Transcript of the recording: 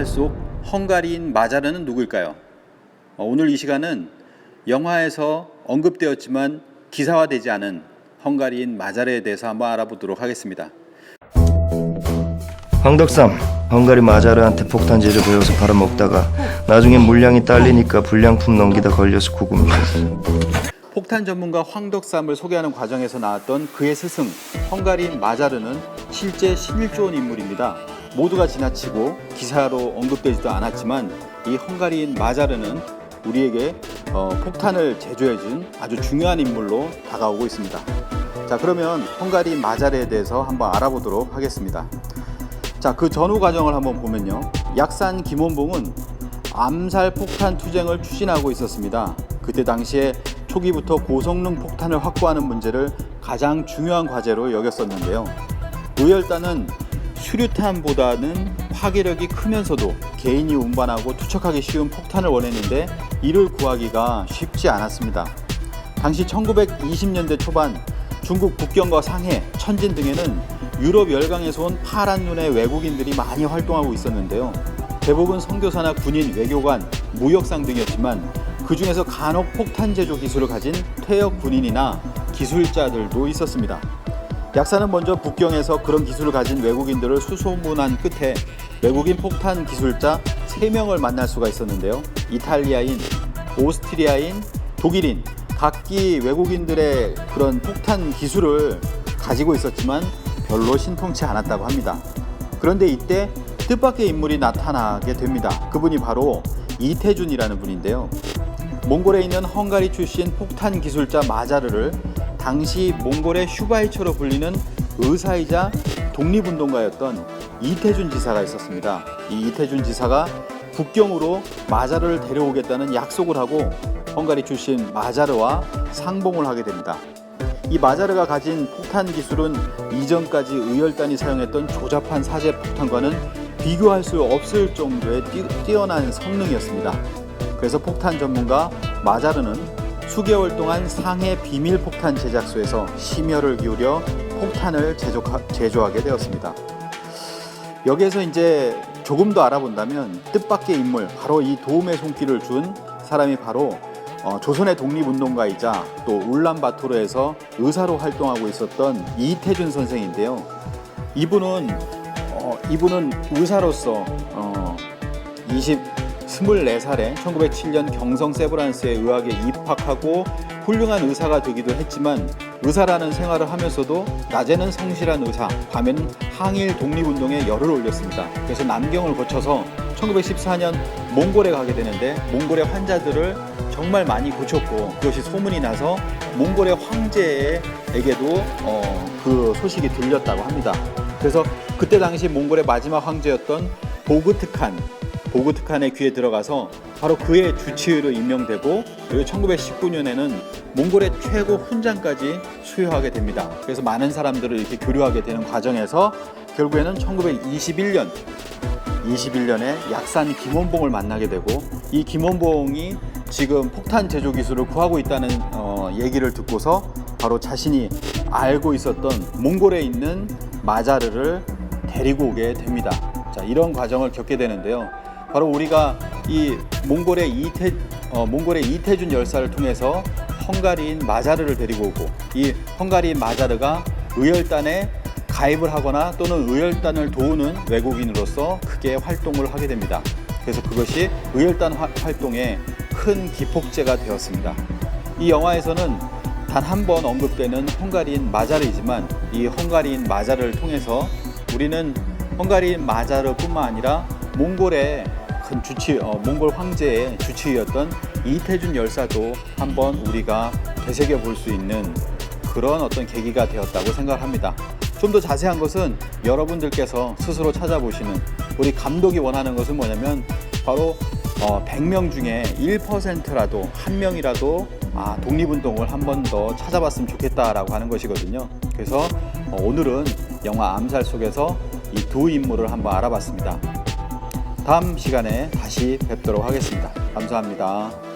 암살 속 헝가리인 마자르는 누구일까요? 어, 오늘 이 시간은 영화에서 언급되었지만 기사화되지 않은 헝가리인 마자르에 대해서 한번 알아보도록 하겠습니다. 황덕삼 헝가리 마자르한테 폭탄제를 배워서 팔아먹다가 나중에 물량이 딸리니까 불량품 넘기다 걸려서 구금이었어 폭탄 전문가 황덕삼을 소개하는 과정에서 나왔던 그의 스승 헝가리인 마자르는 실제 신일조원 인물입니다. 모두가 지나치고 기사로 언급되지도 않았지만 이 헝가리인 마자르는 우리에게 어, 폭탄을 제조해준 아주 중요한 인물로 다가오고 있습니다. 자 그러면 헝가리 마자르에 대해서 한번 알아보도록 하겠습니다. 자, 그 전후 과정을 한번 보면요. 약산 김원봉은 암살 폭탄 투쟁을 추진하고 있었습니다. 그때 당시에 초기부터 고성능 폭탄을 확보하는 문제를 가장 중요한 과제로 여겼었는데요. 의열단은 수류탄보다는 파괴력이 크면서도 개인이 운반하고 투척하기 쉬운 폭탄을 원했는데 이를 구하기가 쉽지 않았습니다. 당시 1920년대 초반 중국 북경과 상해, 천진 등에는 유럽 열강에서 온 파란 눈의 외국인들이 많이 활동하고 있었는데요. 대부분 선교사나 군인, 외교관, 무역상 등이었지만 그 중에서 간혹 폭탄 제조 기술을 가진 퇴역 군인이나 기술자들도 있었습니다. 약사는 먼저 북경에서 그런 기술을 가진 외국인들을 수소문한 끝에 외국인 폭탄 기술자 3명을 만날 수가 있었는데요. 이탈리아인, 오스트리아인, 독일인 각기 외국인들의 그런 폭탄 기술을 가지고 있었지만 별로 신통치 않았다고 합니다. 그런데 이때 뜻밖의 인물이 나타나게 됩니다. 그분이 바로 이태준이라는 분인데요. 몽골에 있는 헝가리 출신 폭탄 기술자 마자르를 당시 몽골의 슈바이처로 불리는 의사이자 독립운동가였던 이태준 지사가 있었습니다. 이 이태준 지사가 북경으로 마자르를 데려오겠다는 약속을 하고 헝가리 출신 마자르와 상봉을 하게 됩니다. 이 마자르가 가진 폭탄 기술은 이전까지 의열단이 사용했던 조잡한 사제 폭탄과는 비교할 수 없을 정도의 뛰, 뛰어난 성능이었습니다. 그래서 폭탄 전문가 마자르는 수개월 동안 상해 비밀 폭탄 제작소에서 심혈을 기울여 폭탄을 제조하, 제조하 게 되었습니다. 여기에서 이제 조금 더 알아본다면 뜻밖의 인물, 바로 이 도움의 손길을 준 사람이 바로 어, 조선의 독립운동가이자 또 울란바토르에서 의사로 활동하고 있었던 이태준 선생인데요. 이분은 어, 이분은 의사로서 어, 20 24살에 1907년 경성 세브란스의 의학에 입학하고 훌륭한 의사가 되기도 했지만 의사라는 생활을 하면서도 낮에는 성실한 의사, 밤에는 항일 독립운동에 열을 올렸습니다. 그래서 남경을 거쳐서 1914년 몽골에 가게 되는데 몽골의 환자들을 정말 많이 고쳤고 그것이 소문이 나서 몽골의 황제에게도 어, 그 소식이 들렸다고 합니다. 그래서 그때 당시 몽골의 마지막 황제였던 보그트칸 보그트 칸의 귀에 들어가서 바로 그의 주치의로 임명되고 그리고 1919년에는 몽골의 최고 훈장까지 수여하게 됩니다. 그래서 많은 사람들을 이렇게 교류하게 되는 과정에서 결국에는 1921년 21년에 약산 김원봉을 만나게 되고 이 김원봉이 지금 폭탄 제조 기술을 구하고 있다는 어, 얘기를 듣고서 바로 자신이 알고 있었던 몽골에 있는 마자르를 데리고 오게 됩니다. 자, 이런 과정을 겪게 되는데요. 바로 우리가 이 몽골의 이태 어, 몽골의 이태준 열사를 통해서 헝가리인 마자르를 데리고 오고 이 헝가리인 마자르가 의열단에 가입을 하거나 또는 의열단을 도우는 외국인으로서 크게 활동을 하게 됩니다. 그래서 그것이 의열단 화- 활동에 큰 기폭제가 되었습니다. 이 영화에서는 단 한 번 언급되는 헝가리인 마자르이지만 이 헝가리인 마자르를 통해서 우리는 헝가리인 마자르뿐만 아니라 몽골의 큰 주치, 어, 몽골 황제의 주치의였던 이태준 열사도 한번 우리가 되새겨 볼 수 있는 그런 어떤 계기가 되었다고 생각합니다. 좀 더 자세한 것은 여러분들께서 스스로 찾아보시는 우리 감독이 원하는 것은 뭐냐면 바로 어, 100명 중에 1%라도 한 명이라도 아, 독립운동을 한 번 더 찾아봤으면 좋겠다라고 하는 것이거든요. 그래서 어, 오늘은 영화 암살 속에서 이 두 인물을 한번 알아봤습니다. 다음 시간에 다시 뵙도록 하겠습니다. 감사합니다.